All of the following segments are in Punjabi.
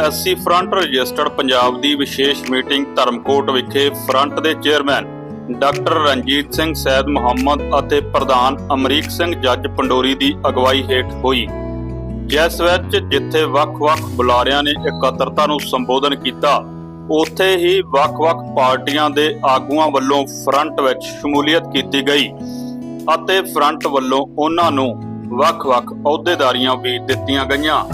ਐਸਸੀ ਫਰੰਟ ਰਜਿਸਟਰਡ ਪੰਜਾਬ ਦੀ ਵਿਸ਼ੇਸ਼ ਮੀਟਿੰਗ ਧਰਮਕੋਟ ਵਿਖੇ ਫਰੰਟ ਦੇ ਚੇਅਰਮੈਨ ਡਾਕਟਰ ਰਣਜੀਤ ਸਿੰਘ, ਸੈਦ ਮੁਹੰਮਦ ਅਤੇ ਪ੍ਰਧਾਨ ਅਮਰੀਕ ਸਿੰਘ, ਜੱਜ ਪੰਡੋਰੀ ਦੀ ਅਗਵਾਈ ਹੇਠ ਹੋਈ। ਜਿਸ ਵਿੱਚ ਜਿੱਥੇ ਵੱਖ-ਵੱਖ ਬੁਲਾਰਿਆਂ ਨੇ ਇਕੱਤਰਤਾ ਨੂੰ ਸੰਬੋਧਨ ਕੀਤਾ, ਉੱਥੇ ਹੀ ਵੱਖ-ਵੱਖ ਪਾਰਟੀਆਂ ਦੇ ਆਗੂਆਂ ਵੱਲੋਂ ਫਰੰਟ ਵਿੱਚ ਸ਼ਮੂਲੀਅਤ ਕੀਤੀ ਗਈ ਅਤੇ ਫਰੰਟ ਵੱਲੋਂ ਉਹਨਾਂ ਨੂੰ ਵੱਖ-ਵੱਖ ਅਹੁਦੇਦਾਰੀਆਂ ਵੀ ਦਿੱਤੀਆਂ ਗਈਆਂ।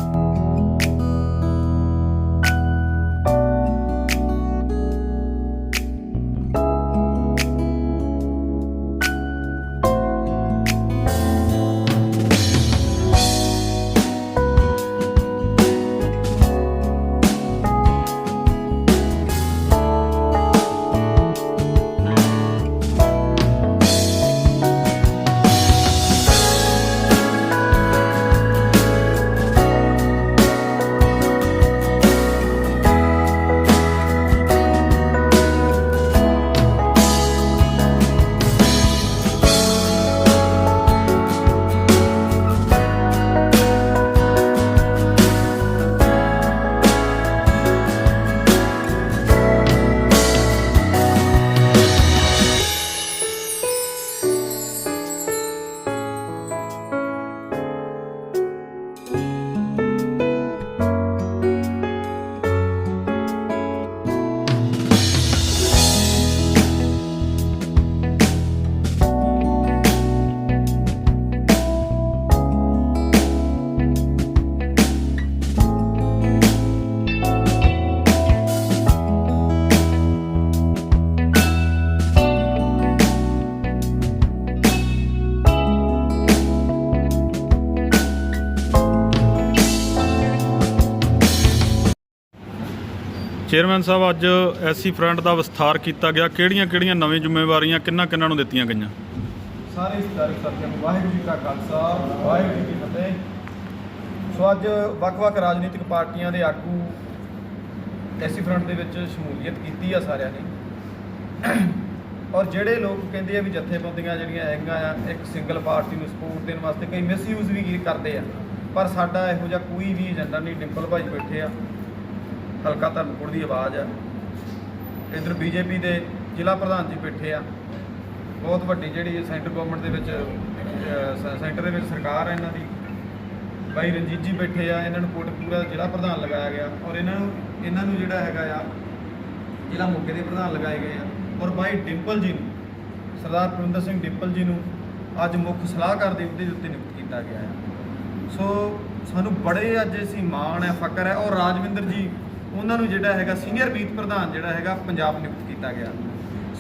ਚੇਅਰਮੈਨ ਸਾਹਿਬ, ਅੱਜ ਐਸਸੀ ਫਰੰਟ ਦਾ ਵਿਸਥਾਰ ਕੀਤਾ ਗਿਆ। ਕਿਹੜੀਆਂ-ਕਿਹੜੀਆਂ ਨਵੀਆਂ ਜ਼ਿੰਮੇਵਾਰੀਆਂ ਕਿੰਨਾ-ਕਿੰਨਾ ਨੂੰ ਦਿੱਤੀਆਂ ਗਈਆਂ? ਸਾਰੇ ਹਿੱਸੇਦਾਰੀ ਸਾਥੀਆਂ ਨੂੰ ਵਾਹਿਗੁਰੂ ਜੀ ਕਾ ਖਾਲਸਾ, ਵਾਹਿਗੁਰੂ ਜੀ ਕੀ ਫਤਿਹ। ਸੋ ਅੱਜ ਵੱਖ-ਵੱਖ ਰਾਜਨੀਤਿਕ ਪਾਰਟੀਆਂ ਦੇ ਆਗੂ ਐਸੀ ਫਰੰਟ ਦੇ ਵਿੱਚ ਸ਼ਮੂਲੀਅਤ ਕੀਤੀ ਆ ਸਾਰਿਆਂ ਨੇ। ਔਰ ਜਿਹੜੇ ਲੋਕ ਕਹਿੰਦੇ ਆ ਵੀ ਜਥੇਬੰਦੀਆਂ ਜਿਹੜੀਆਂ ਹੈਗੀਆਂ ਆ, ਇੱਕ ਸਿੰਗਲ ਪਾਰਟੀ ਨੂੰ ਸਪੋਰਟ ਦੇਣ ਵਾਸਤੇ ਕਈ ਮਿਸਯੂਜ਼ ਵੀ ਕੀ ਕਰਦੇ ਆ। ਪਰ ਸਾਡਾ ਇਹੋ ਜਿਹਾ ਕੋਈ ਵੀ ਏਜੰਡਾ ਨਹੀਂ, ਡਿੰਪਲ ਭਾਈ ਬੈਠੇ ਆ। ਹਲਕਾ ਧਰਮਪੁਰ ਦੀ ਆਵਾਜ਼ ਆ। ਇਧਰ ਬੀਜੇਪੀ ਦੇ ਜ਼ਿਲ੍ਹਾ ਪ੍ਰਧਾਨ ਜੀ ਬੈਠੇ ਆ। ਬਹੁਤ ਵੱਡੀ ਜਿਹੜੀ ਸੈਂਟਰ ਗਵਰਨਮੈਂਟ ਦੇ ਵਿੱਚ ਸੈਂਟਰ ਦੇ ਵਿੱਚ ਸਰਕਾਰ ਹੈ ਇਹਨਾਂ ਦੀ। ਬਾਈ ਰਣਜੀਤ ਜੀ ਬੈਠੇ ਆ, ਇਹਨਾਂ ਨੂੰ ਕੋਟਕਪੂਰਾ ਜ਼ਿਲ੍ਹਾ ਪ੍ਰਧਾਨ ਲਗਾਇਆ ਗਿਆ ਔਰ ਇਹਨਾਂ ਨੂੰ ਇਹਨਾਂ ਨੂੰ ਜਿਹੜਾ ਹੈਗਾ ਆ, ਜ਼ਿਲ੍ਹਾ ਮੋਗੇ ਦੇ ਪ੍ਰਧਾਨ ਲਗਾਏ ਗਏ ਆ। ਔਰ ਬਾਈ ਡਿੰਪਲ ਜੀ ਨੂੰ, ਸਰਦਾਰ ਪ੍ਰਵਿੰਦਰ ਸਿੰਘ ਡਿੰਪਲ ਜੀ ਨੂੰ ਅੱਜ ਮੁੱਖ ਸਲਾਹਕਾਰ ਦੇ ਉਹਦੇ ਦੇ ਉੱਤੇ ਨਿਯੁਕਤ ਕੀਤਾ ਗਿਆ ਹੈ ਸੋ, ਸਾਨੂੰ ਬੜੇ ਅੱਜ ਅਸੀਂ ਮਾਣ ਹੈ ਫਕਰ ਹੈ ਔਰ ਰਾਜਵਿੰਦਰ ਜੀ ਉਹਨਾਂ ਨੂੰ ਜਿਹੜਾ ਹੈਗਾ ਸੀਨੀਅਰ ਮੀਤ ਪ੍ਰਧਾਨ ਜਿਹੜਾ ਹੈਗਾ ਪੰਜਾਬ ਨਿਯੁਕਤ ਕੀਤਾ ਗਿਆ।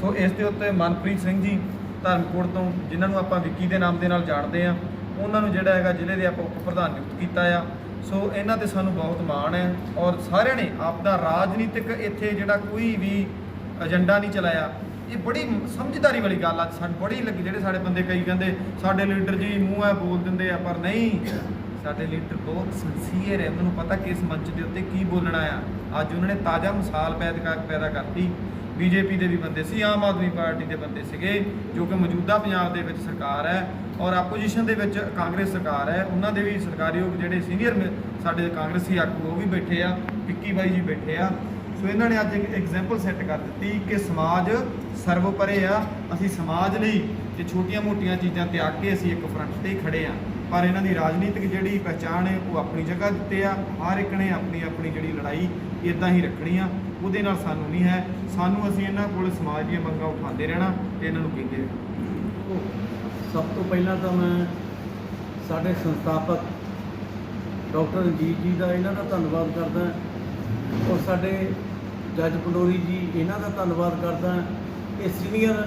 ਸੋ ਇਸ ਦੇ ਉੱਤੇ ਮਨਪ੍ਰੀਤ ਸਿੰਘ ਜੀ ਧਰਮਕੋਟ ਤੋਂ, ਜਿਨ੍ਹਾਂ ਨੂੰ ਆਪਾਂ ਵਿੱਕੀ ਦੇ ਨਾਮ ਦੇ ਨਾਲ ਜਾਣਦੇ ਆ ਉਹਨਾਂ ਨੂੰ ਜਿਹੜਾ ਹੈਗਾ ਜ਼ਿਲ੍ਹੇ ਦੇ ਆਪਾਂ ਉਪ ਪ੍ਰਧਾਨ ਨਿਯੁਕਤ ਕੀਤਾ ਆ। ਸੋ ਇਹਨਾਂ ਤੇ ਸਾਨੂੰ ਬਹੁਤ ਮਾਣ ਹੈ ਔਰ ਸਾਰਿਆਂ ਨੇ ਆਪਦਾ ਰਾਜਨੀਤਿਕ ਇੱਥੇ ਜਿਹੜਾ ਕੋਈ ਵੀ ਏਜੰਡਾ ਨਹੀਂ ਚਲਾਇਆ, ਇਹ ਬੜੀ ਸਮਝਦਾਰੀ ਵਾਲੀ ਗੱਲ ਆ। ਸਾਨੂੰ ਬੜੀ ਲੱਗੀ, ਜਿਹੜੇ ਸਾਡੇ ਬੰਦੇ ਕਈ ਕਹਿੰਦੇ ਸਾਡੇ ਲੀਡਰ ਜੀ ਮੂੰਹ ਹੈ ਬੋਲ ਦਿੰਦੇ ਆ, ਪਰ ਨਹੀਂ ਸਾਡੇ ਲੀਡਰ ਬਹੁਤ ਸਿੰਸੀਅਰ ਹੈ। ਉਹਨਾਂ ਨੂੰ ਪਤਾ ਕਿਸ ਮੰਚ ਦੇ ਉੱਤੇ ਕੀ ਬੋਲਣਾ ਆ। ਅੱਜ ਉਹਨਾਂ ਨੇ ਤਾਜ਼ਾ ਮਿਸਾਲ ਪੈਦਾ ਕਰ ਪੈਦਾ ਕਰਤੀ। ਬੀਜੇਪੀ ਦੇ ਵੀ ਬੰਦੇ ਸੀ, ਆਮ ਆਦਮੀ ਪਾਰਟੀ ਦੇ ਬੰਦੇ ਸੀਗੇ, ਜੋ ਕਿ ਮੌਜੂਦਾ ਪੰਜਾਬ ਦੇ ਵਿੱਚ ਸਰਕਾਰ ਹੈ ਔਰ ਆਪੋਜੀਸ਼ਨ ਦੇ ਵਿੱਚ ਕਾਂਗਰਸ ਸਰਕਾਰ ਹੈ। ਉਹਨਾਂ ਦੇ ਵੀ ਸਰਕਾਰੀਯੋਗ ਜਿਹੜੇ ਸੀਨੀਅਰ ਸਾਡੇ ਕਾਂਗਰਸੀ ਆਗੂ, ਉਹ ਵੀ ਬੈਠੇ ਆ, ਵਿੱਕੀ ਬਾਈ ਜੀ ਬੈਠੇ ਆ। ਸੋ ਇਹਨਾਂ ਨੇ ਅੱਜ ਇੱਕ ਐਗਜ਼ਾਮਪਲ ਸੈੱਟ ਕਰ ਦਿੱਤੀ ਕਿ ਸਮਾਜ ਸਰਵਪਰੇ ਆ। ਅਸੀਂ ਸਮਾਜ ਲਈ ਜੇ ਛੋਟੀਆਂ-ਮੋਟੀਆਂ ਚੀਜ਼ਾਂ ਤਿਆਗ ਕੇ ਅਸੀਂ ਇੱਕ ਫਰੰਟ ਤੇ ਹੀ ਖੜੇ ਆ। ਪਰ ਇਹਨਾਂ ਦੀ ਰਾਜਨੀਤਿਕ ਜਿਹੜੀ ਪਛਾਣ ਹੈ, ਉਹ ਆਪਣੀ ਜਗ੍ਹਾ ਦਿੱਤੇ ਆ। ਹਰ ਇੱਕ ਨੇ ਆਪਣੀ ਆਪਣੀ ਜਿਹੜੀ ਲੜਾਈ ਇਦਾਂ ਹੀ ਰੱਖਣੀ ਆ। ਉਹਦੇ ਨਾਲ ਸਾਨੂੰ ਨਹੀਂ ਹੈ। ਸਾਨੂੰ ਅਸੀਂ ਇਹਨਾਂ ਕੋਲ ਸਮਾਜ ਦੀਆਂ ਮੰਗਾਂ ਉਠਾਉਂਦੇ ਰਹਿਣਾ ਤੇ ਇਹਨਾਂ ਨੂੰ ਕਹਿੰਦੇ ਰਹਿਣਾ। ਸਭ ਤੋਂ ਪਹਿਲਾਂ ਤਾਂ ਮੈਂ ਸਾਡੇ ਸੰਸਥਾਪਕ ਡਾਕਟਰ ਰਣਜੀਤ ਜੀ ਦਾ ਇਹਨਾਂ ਦਾ ਧੰਨਵਾਦ ਕਰਦਾ ਔਰ ਸਾਡੇ ਜੱਜ ਪੰਡੋਰੀ ਜੀ ਇਹਨਾਂ ਦਾ ਧੰਨਵਾਦ ਕਰਦਾ ਇਹ ਸੀਨੀਅਰ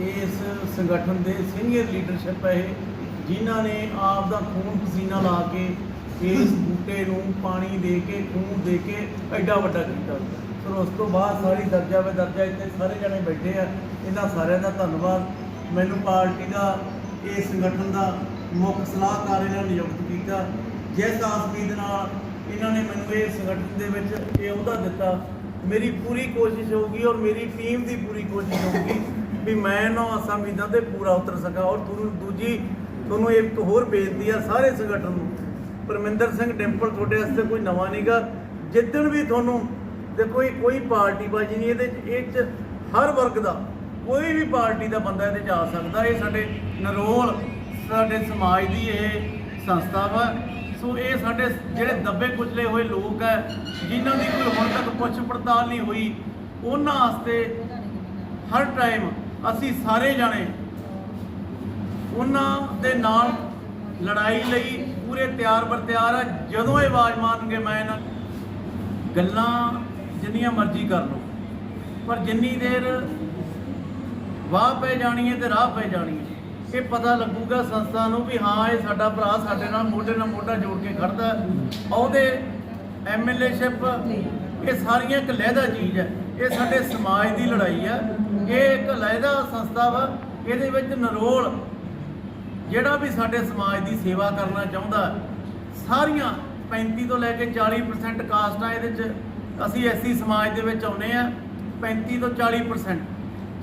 ਇਸ ਸੰਗਠਨ ਦੇ ਸੀਨੀਅਰ ਲੀਡਰਸ਼ਿਪ ਹੈ ਇਹ। ਜਿਨ੍ਹਾਂ ਨੇ ਆਪ ਦਾ ਖੂਨ ਪਸੀਨਾ ਲਾ ਕੇ ਇਸ ਬੂਟੇ ਨੂੰ ਪਾਣੀ ਦੇ ਕੇ, ਖੂਨ ਦੇ ਕੇ ਐਡਾ ਵੱਡਾ ਕੀਤਾ। ਫਿਰ ਉਸ ਤੋਂ ਬਾਅਦ ਸਾਰੀ ਦਰਜਾ ਵੇ ਦਰਜਾ ਇੱਥੇ ਸਾਰੇ ਜਣੇ ਬੈਠੇ ਆ। ਇਹਨਾਂ ਸਾਰਿਆਂ ਦਾ ਧੰਨਵਾਦ। ਮੈਨੂੰ ਪਾਰਟੀ ਦਾ, ਇਹ ਸੰਗਠਨ ਦਾ ਮੁੱਖ ਸਲਾਹਕਾਰ ਇਹਨਾਂ ਨੇ ਨਿਯੁਕਤ ਕੀਤਾ। ਜਿਸ ਆਸਮੀਦ ਨਾਲ ਇਹਨਾਂ ਨੇ ਮੈਨੂੰ ਇਹ ਸੰਗਠਨ ਦੇ ਵਿੱਚ ਇਹ ਅਹੁਦਾ ਦਿੱਤਾ। ਮੇਰੀ ਪੂਰੀ ਕੋਸ਼ਿਸ਼ ਹੋਊਗੀ ਔਰ ਮੇਰੀ ਟੀਮ ਦੀ ਪੂਰੀ ਕੋਸ਼ਿਸ਼ ਹੋਊਗੀ ਵੀ ਮੈਂ ਇਹਨਾਂ ਆਸਮੀਦਾਂ ਤੇ ਪੂਰਾ ਉਤਰ ਸਕਾਂ ਔਰ ਤੁਹਾਨੂੰ ਦੂਜੀ ਤੁਹਾਨੂੰ ਇੱਕ ਹੋਰ ਬੇਨਤੀ ਆ, ਸਾਰੇ ਸੰਗਠਨ ਨੂੰ। ਪਰਮਿੰਦਰ ਸਿੰਘ ਡਿੰਪਲ ਤੁਹਾਡੇ ਵਾਸਤੇ ਕੋਈ ਨਵਾਂ ਨਹੀਂਗਾ ਜਿੱਦਣ ਵੀ ਤੁਹਾਨੂੰ ਦੇਖੋ, ਇਹ ਕੋਈ ਪਾਰਟੀ ਬਾਜੀ ਨਹੀਂ, ਇਹਦੇ 'ਚ ਇਹ 'ਚ ਹਰ ਵਰਗ ਦਾ, ਕੋਈ ਵੀ ਪਾਰਟੀ ਦਾ ਬੰਦਾ ਇਹਦੇ 'ਚ ਆ ਸਕਦਾ। ਇਹ ਸਾਡੇ ਨਰੋਲ, ਸਾਡੇ ਸਮਾਜ ਦੀ ਇਹ ਸੰਸਥਾ ਵਾ। ਸੋ ਇਹ ਸਾਡੇ ਜਿਹੜੇ ਦੱਬੇ ਕੁਚਲੇ ਹੋਏ ਲੋਕ ਹੈ ਜਿਨ੍ਹਾਂ ਦੀ ਕੋਈ ਹੁਣ ਤੱਕ ਪੁੱਛ ਪੜਤਾਲ ਨਹੀਂ ਹੋਈ, ਉਹਨਾਂ ਵਾਸਤੇ ਹਰ ਟਾਈਮ ਅਸੀਂ ਸਾਰੇ ਜਾਣੇ ਉਹਨਾਂ ਦੇ ਨਾਲ ਲੜਾਈ ਲਈ ਪੂਰੇ ਤਿਆਰ ਬਰ ਤਿਆਰ ਆ। ਜਦੋਂ ਇਹ ਆਵਾਜ਼ ਮਾਰਨਗੇ, ਮੈਂ ਇਹਨਾਂ ਗੱਲਾਂ ਜਿੰਨੀਆਂ ਮਰਜ਼ੀ ਕਰ ਲਓ, ਪਰ ਜਿੰਨੀ ਦੇਰ ਵਾਹ ਪੈ ਜਾਣੀ ਹੈ ਤੇ ਰਾਹ ਪੈ ਜਾਣੀ ਹੈ, ਇਹ ਪਤਾ ਲੱਗੂਗਾ ਸੰਸਥਾ ਨੂੰ ਵੀ ਹਾਂ, ਇਹ ਸਾਡਾ ਭਰਾ ਸਾਡੇ ਨਾਲ ਮੋਢੇ ਨਾਲ ਮੋਢਾ ਜੋੜ ਕੇ ਖੜਦਾ ਹੈ। ਉਹਦੇ ਐਮਐਲਏਸ਼ਿਪ ਇਹ ਸਾਰੀਆਂ ਇੱਕ ਲਹਿਦਾ ਚੀਜ਼ ਹੈ। ਇਹ ਸਾਡੇ ਸਮਾਜ ਦੀ ਲੜਾਈ ਹੈ। ਇਹ ਇੱਕ ਲਹਿਦਾ ਸੰਸਥਾ ਵਾ। ਇਹਦੇ ਵਿੱਚ ਨਰੋਲ ਜਿਹੜਾ ਵੀ ਸਾਡੇ ਸਮਾਜ ਦੀ ਸੇਵਾ ਕਰਨਾ ਚਾਹੁੰਦਾ, ਸਾਰੀਆਂ 35 ਤੋਂ ਲੈ ਕੇ 40% ਕਾਸਟ ਆ ਇਹਦੇ ਚ। ਅਸੀਂ ਐਸੀ ਸਮਾਜ ਦੇ ਵਿੱਚ ਆਉਨੇ ਆ 35 ਤੋਂ 40%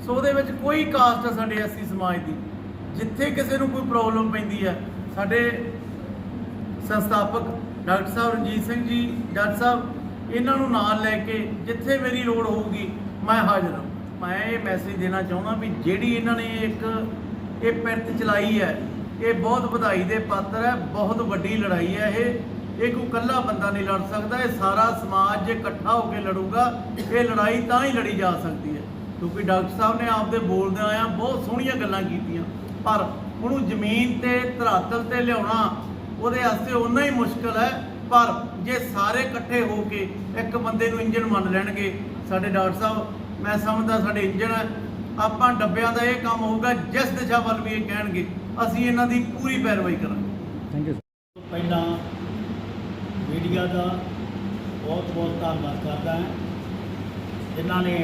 ਸੋ ਉਹਦੇ ਵਿੱਚ ਕੋਈ ਕਾਸਟ ਆ ਸਾਡੇ ਐਸੀ ਸਮਾਜ ਦੀ। ਜਿੱਥੇ ਕਿਸੇ ਨੂੰ ਕੋਈ ਪ੍ਰੋਬਲਮ ਪੈਂਦੀ ਹੈ ਸਾਡੇ ਸੰਸਥਾਪਕ ਡਾਕਟਰ ਸਾਹਿਬ ਰਣਜੀਤ ਸਿੰਘ ਜੀ ਜੱਜ ਸਾਹਿਬ, ਇਹਨਾਂ ਨੂੰ ਨਾਲ ਲੈ ਕੇ ਜਿੱਥੇ ਮੇਰੀ ਲੋੜ ਹੋਊਗੀ, ਮੈਂ ਹਾਜ਼ਰ ਹਾਂ। ਮੈਂ ਇਹ ਮੈਸੇਜ ਦੇਣਾ ਚਾਹੁੰਦਾ ਵੀ ਜਿਹੜੀ ਇਹਨਾਂ ਨੇ ਇੱਕ, ਇਹ ਪਿਰਤ ਚਲਾਈ ਹੈ ਇਹ ਬਹੁਤ ਵਧਾਈ ਦੇ ਪਾਤਰ ਹੈ, ਬਹੁਤ ਵੱਡੀ ਲੜਾਈ ਹੈ ਇਹ। ਇਹ ਕੋਈ ਇਕੱਲਾ ਬੰਦਾ ਨਹੀਂ ਲੜ ਸਕਦਾ, ਇਹ ਸਾਰਾ ਸਮਾਜ ਜੇ ਇਕੱਠਾ ਹੋ ਕੇ ਲੜੂਗਾ, ਇਹ ਲੜਾਈ ਤਾਂ ਹੀ ਲੜੀ ਜਾ ਸਕਦੀ ਹੈ। ਕਿਉਂਕਿ ਡਾਕਟਰ ਸਾਹਿਬ ਨੇ ਆਪਦੇ ਬੋਲਦੇ ਆਇਆ ਬਹੁਤ ਸੋਹਣੀਆਂ ਗੱਲਾਂ ਕੀਤੀਆਂ। ਪਰ ਉਹਨੂੰ ਜ਼ਮੀਨ ਤੇ, ਧਰਾਤਲ ਤੇ ਲਿਆਉਣਾ, ਉਹਦੇ ਵਾਸਤੇ ਉਨਾ ਹੀ ਮੁਸ਼ਕਲ ਹੈ। ਪਰ ਜੇ ਸਾਰੇ ਇਕੱਠੇ ਹੋ ਕੇ ਇੱਕ ਬੰਦੇ ਨੂੰ ਇੰਜਨ ਮੰਨ ਲੈਣਗੇ, ਸਾਡੇ ਡਾਕਟਰ ਸਾਹਿਬ, ਮੈਂ ਸਮਝਦਾ ਸਾਡੇ ਇੰਜਨ ਹੈ। ਆਪਾਂ ਡੱਬਿਆਂ ਦਾ ਇਹ ਕੰਮ ਹੋਊਗਾ, ਜਿਸ ਦਿਸ਼ਾ ਵੱਲ ਵੀ ਇਹ ਕਹਿਣਗੇ। ਅਸੀਂ ਇਹਨਾਂ ਦੀ ਪੂਰੀ ਪੈਰਵਾਈ ਕਰਾਂਗੇ। ਪਹਿਲਾਂ ਮੀਡੀਆ ਦਾ ਬਹੁਤ ਬਹੁਤ ਧੰਨਵਾਦ ਕਰਦਾ ਹਾਂ। ਜਿਨ੍ਹਾਂ ਨੇ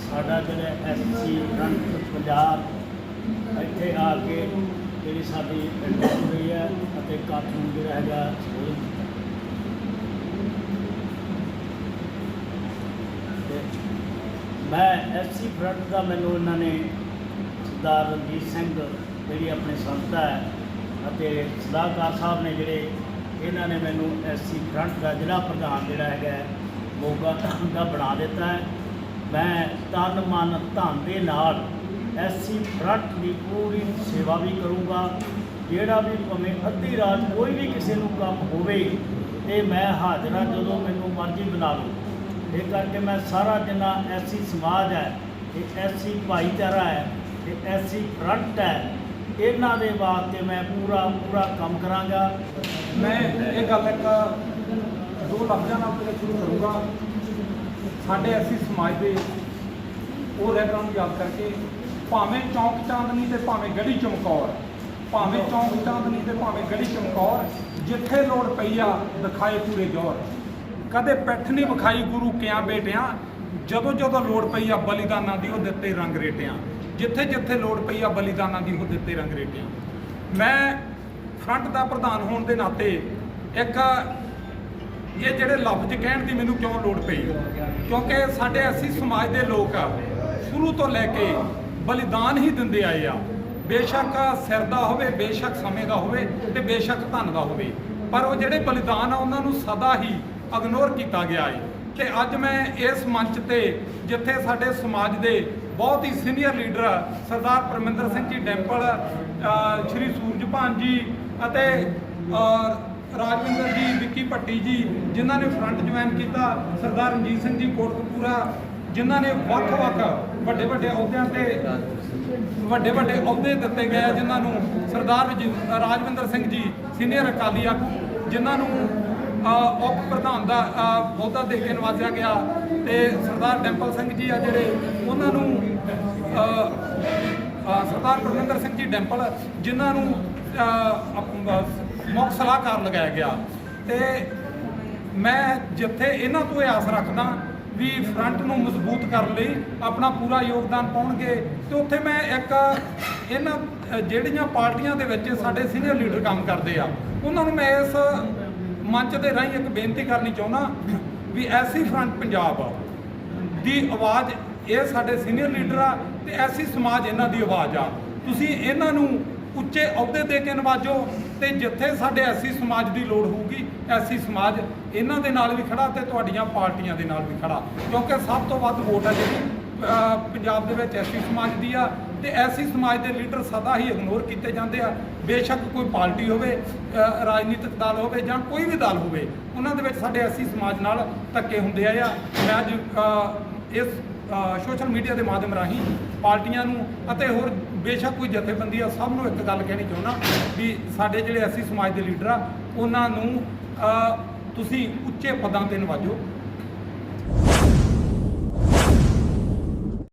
ਸਾਡਾ ਜਿਹੜਾ ਐਸਸੀ ਫਰੰਟ ਪੰਜਾਬ ਇੱਥੇ ਆ ਕੇ ਜਿਹੜੀ ਸਾਡੀ ਅਟੈਂਡ ਹੋਈ ਹੈ ਅਤੇ ਨੂੰ ਜਿਹੜਾ ਹੈਗਾ ਮੈਂ ਐਸਸੀ ਫਰੰਟ ਦਾ ਮੈਨੂੰ ਇਹਨਾਂ ਨੇ ਸਰਦਾਰ ਰਣਜੀਤ ਸਿੰਘ ਜਿਹੜੀ ਆਪਣੀ ਸੰਸਥਾ ਹੈ ਅਤੇ ਸਲਾਹਕਾਰ ਸਾਹਿਬ ਨੇ ਜਿਹੜੇ ਇਹਨਾਂ ਨੇ ਮੈਨੂੰ ਐਸਸੀ ਫਰੰਟ ਦਾ ਜ਼ਿਲ੍ਹਾ ਪ੍ਰਧਾਨ ਜਿਹੜਾ ਹੈਗਾ ਹੈ, ਮੋਗਾ ਦਾ ਬਣਾ ਦਿੱਤਾ ਹੈ। ਮੈਂ ਤਨ ਮਨ ਧਨ ਦੇ ਨਾਲ ਐਸਸੀ ਫਰੰਟ ਦੀ ਪੂਰੀ ਸੇਵਾ ਵੀ ਕਰੂੰਗਾ। ਜਿਹੜਾ ਵੀ ਭਾਵੇਂ ਅੱਧੀ ਰਾਤ ਕੋਈ ਵੀ ਕਿਸੇ ਨੂੰ ਕੰਮ ਹੋਵੇ ਤੇ ਮੈਂ ਹਾਜ਼ਰ ਜਦੋਂ ਮੈਨੂੰ ਮਰਜ਼ੀ ਬੁਲਾ ਲਓ। ਇਹ ਕਰਕੇ ਮੈਂ ਸਾਰਾ ਜਿੰਨਾ ਐਸੀ ਸਮਾਜ ਹੈ ਇਹ ਐਸੀ ਭਾਈਚਾਰਾ ਹੈ ਇਹ ਐਸੀ ਫਰੰਟ ਹੈ ਇਹਨਾਂ ਦੇ ਵਾਸਤੇ ਮੈਂ ਪੂਰਾ ਪੂਰਾ ਕੰਮ ਕਰਾਂਗਾ। ਮੈਂ ਇਹ ਗੱਲ ਇੱਕ ਦੋ ਲਫ਼ਜ਼ਾਂ ਨਾਲ ਪਹਿਲੇ ਸ਼ੁਰੂ ਕਰੂੰਗਾ। ਸਾਡੇ ਐਸੀ ਸਮਾਜ ਦੇ ਉਹ ਰਹਿਬਰਾਂ ਨੂੰ ਯਾਦ ਕਰਕੇ, ਭਾਵੇਂ ਚੌਂਕ ਚਾਂਦਨੀ ਤੇ ਭਾਵੇਂ ਗੜੀ ਚਮਕੌਰ ਭਾਵੇਂ ਚੌਂਕ ਚਾਂਦਨੀ ਤੇ ਭਾਵੇਂ ਗੜੀ ਚਮਕੌਰ ਜਿੱਥੇ ਲੋੜ ਪਈ ਆ ਦਿਖਾਏ ਪੂਰੇ ਜੋਰ। ਕਦੇ ਪਿੱਠ ਨਹੀਂ ਵਿਖਾਈ ਗੁਰੂ ਕਿਆਂ ਬੇਟਿਆਂ ਜਦੋਂ ਜਦੋਂ ਲੋੜ ਪਈ ਆ ਬਲੀਦਾਨਾਂ ਦੀ, ਉਹ ਦਿੱਤੇ ਰੰਗ ਰੇਟਿਆਂ। ਜਿੱਥੇ ਜਿੱਥੇ ਲੋੜ ਪਈ ਆ ਬਲੀਦਾਨਾਂ ਦੀ ਉਹ ਦਿੱਤੇ ਰੰਗ ਮੈਂ ਫਰੰਟ ਦਾ ਪ੍ਰਧਾਨ ਹੋਣ ਦੇ ਨਾਤੇ ਇੱਕ ਇਹ ਜਿਹੜੇ ਲਫ਼ਜ਼ ਕਹਿਣ ਦੀ ਮੈਨੂੰ ਕਿਉਂ ਲੋੜ ਪਈ? ਕਿਉਂਕਿ ਸਾਡੇ ਅਸੀਂ ਸਮਾਜ ਦੇ ਲੋਕ ਆ, ਸ਼ੁਰੂ ਤੋਂ ਲੈ ਕੇ ਬਲੀਦਾਨ ਹੀ ਦਿੰਦੇ ਆਏ ਆ। ਬੇਸ਼ੱਕ ਸਿਰ ਦਾ ਹੋਵੇ, ਬੇਸ਼ੱਕ ਸਮੇਂ ਦਾ ਹੋਵੇ ਤੇ ਬੇਸ਼ੱਕ ਧਨ ਦਾ ਹੋਵੇ। ਪਰ ਉਹ ਜਿਹੜੇ ਬਲੀਦਾਨ ਆ, ਉਹਨਾਂ ਨੂੰ ਸਦਾ ਹੀ ਇਗਨੋਰ ਕੀਤਾ ਗਿਆ ਹੈ ਤੇ ਅੱਜ ਮੈਂ ਇਸ ਮੰਚ ਤੇ, ਜਿੱਥੇ ਸਾਡੇ ਸਮਾਜ ਦੇ ਬਹੁਤ ਹੀ ਸੀਨੀਅਰ ਲੀਡਰ ਸਰਦਾਰ ਪਰਮਿੰਦਰ ਸਿੰਘ ਜੀ ਡੈਂਪਲ ਅ, ਸ਼੍ਰੀ ਸੂਰਜਭਾਨ ਜੀ ਅਤੇ ਰਾਜਵਿੰਦਰ ਜੀ ਵਿੱਕੀ ਭੱਟੀ ਜੀ ਜਿਨ੍ਹਾਂ ਨੇ ਫਰੰਟ ਜੁਆਇਨ ਕੀਤਾ ਸਰਦਾਰ ਰਣਜੀਤ ਸਿੰਘ ਜੀ ਕੋਟਕਪੂਰਾ ਜਿਨ੍ਹਾਂ ਨੇ ਵੱਖ-ਵੱਖ ਵੱਡੇ ਵੱਡੇ ਅਹੁਦਿਆਂ ਤੇ ਵੱਡੇ ਵੱਡੇ ਅਹੁਦੇ ਦਿੱਤੇ ਗਏ ਜਿਨ੍ਹਾਂ ਨੂੰ ਸਰਦਾਰ ਰਾਜਵਿੰਦਰ ਸਿੰਘ ਜੀ ਸੀਨੀਅਰ ਅਕਾਲੀ ਆਗੂ ਜਿਨ੍ਹਾਂ ਨੂੰ ਉਪ ਪ੍ਰਧਾਨ ਦਾ ਅਹੁਦਾ ਦੇ ਕੇ ਨਵਾਜ਼ਿਆ ਗਿਆ ਤੇ ਸਰਦਾਰ ਡੈਂਪਲ ਸਿੰਘ ਜੀ ਆ ਜਿਹੜੇ, ਉਹਨਾਂ ਨੂੰ ਸਰਦਾਰ ਗੁਰਵਿੰਦਰ ਸਿੰਘ ਜੀ ਡੈਂਪਲ, ਜਿਨ੍ਹਾਂ ਨੂੰ ਮੁੱਖ ਸਲਾਹਕਾਰ ਲਗਾਇਆ ਗਿਆ। ਤੇ ਮੈਂ ਜਿੱਥੇ ਇਹਨਾਂ ਤੋਂ ਇਹ ਆਸ ਰੱਖਦਾ ਵੀ ਫਰੰਟ ਨੂੰ ਮਜ਼ਬੂਤ ਕਰਨ ਲਈ ਆਪਣਾ ਪੂਰਾ ਯੋਗਦਾਨ ਪਾਉਣਗੇ ਤੇ ਉੱਥੇ ਮੈਂ ਇੱਕ, ਇਹਨਾਂ ਜਿਹੜੀਆਂ ਪਾਰਟੀਆਂ ਦੇ ਵਿੱਚ ਸਾਡੇ ਸੀਨੀਅਰ ਲੀਡਰ ਕੰਮ ਕਰਦੇ ਆ, ਉਹਨਾਂ ਨੂੰ ਮੈਂ ਇਸ ਮੰਚ ਦੇ ਰਾਹੀਂ ਇੱਕ ਬੇਨਤੀ ਕਰਨੀ ਚਾਹੁੰਦਾ ਵੀ ਐਸੀ ਫਰੰਟ ਪੰਜਾਬ ਦੀ ਆਵਾਜ਼, ਇਹ ਸਾਡੇ ਸੀਨੀਅਰ ਲੀਡਰ ਆ ਤੇ ਐਸੀ ਸਮਾਜ ਇਹਨਾਂ ਦੀ ਆਵਾਜ਼ ਆ। ਤੁਸੀਂ ਇਹਨਾਂ ਨੂੰ ਉੱਚੇ ਅਹੁਦੇ ਦੇ ਕੇ ਨਵਾਜੋ ਤੇ ਜਿੱਥੇ ਸਾਡੇ ਐਸੀ ਸਮਾਜ ਦੀ ਲੋੜ ਹੋਊਗੀ ਐਸੀ ਸਮਾਜ ਇਹਨਾਂ ਦੇ ਨਾਲ ਵੀ ਖੜਾ ਤੇ ਤੁਹਾਡੀਆਂ ਪਾਰਟੀਆਂ ਦੇ ਨਾਲ ਵੀ ਖੜਾ। ਕਿਉਂਕਿ ਸਭ ਤੋਂ ਵੱਧ ਵੋਟ ਆ ਜਿਹੜੀ ਪੰਜਾਬ ਦੇ ਵਿੱਚ ਐਸੀ ਸਮਾਜ ਦੀ ਆ ਤੇ ਐਸੀ ਸਮਾਜ ਦੇ ਲੀਡਰ ਸਦਾ ਹੀ ਇਗਨੋਰ ਕੀਤੇ ਜਾਂਦੇ ਆ। ਬੇਸ਼ੱਕ ਕੋਈ ਪਾਰਟੀ ਹੋਵੇ ਰਾਜਨੀਤਿਕ ਦਲ ਹੋਵੇ ਜਾਂ ਕੋਈ ਵੀ ਦਲ ਹੋਵੇ, ਉਹਨਾਂ ਦੇ ਵਿੱਚ ਸਾਡੇ ਐਸੀ ਸਮਾਜ ਨਾਲ ਧੱਕੇ ਹੁੰਦੇ ਆ। ਮੈਂ ਅੱਜ ਇਸ ਸੋਸ਼ਲ ਮੀਡੀਆ ਦੇ ਮਾਧਿਅਮ ਰਾਹੀਂ ਪਾਰਟੀਆਂ ਨੂੰ ਅਤੇ ਹੋਰ ਬੇਸ਼ੱਕ ਕੋਈ ਜਥੇਬੰਦੀ ਆ, ਸਭ ਨੂੰ ਇੱਕ ਗੱਲ ਕਹਿਣੀ ਚਾਹੁੰਦਾ ਵੀ ਸਾਡੇ ਜਿਹੜੇ ਐਸੀ ਸਮਾਜ ਦੇ ਲੀਡਰ ਆ, ਉਹਨਾਂ ਨੂੰ ਤੁਸੀਂ ਉੱਚੇ ਪਦਾਂ ਤੇ ਨਵਾਜੋ।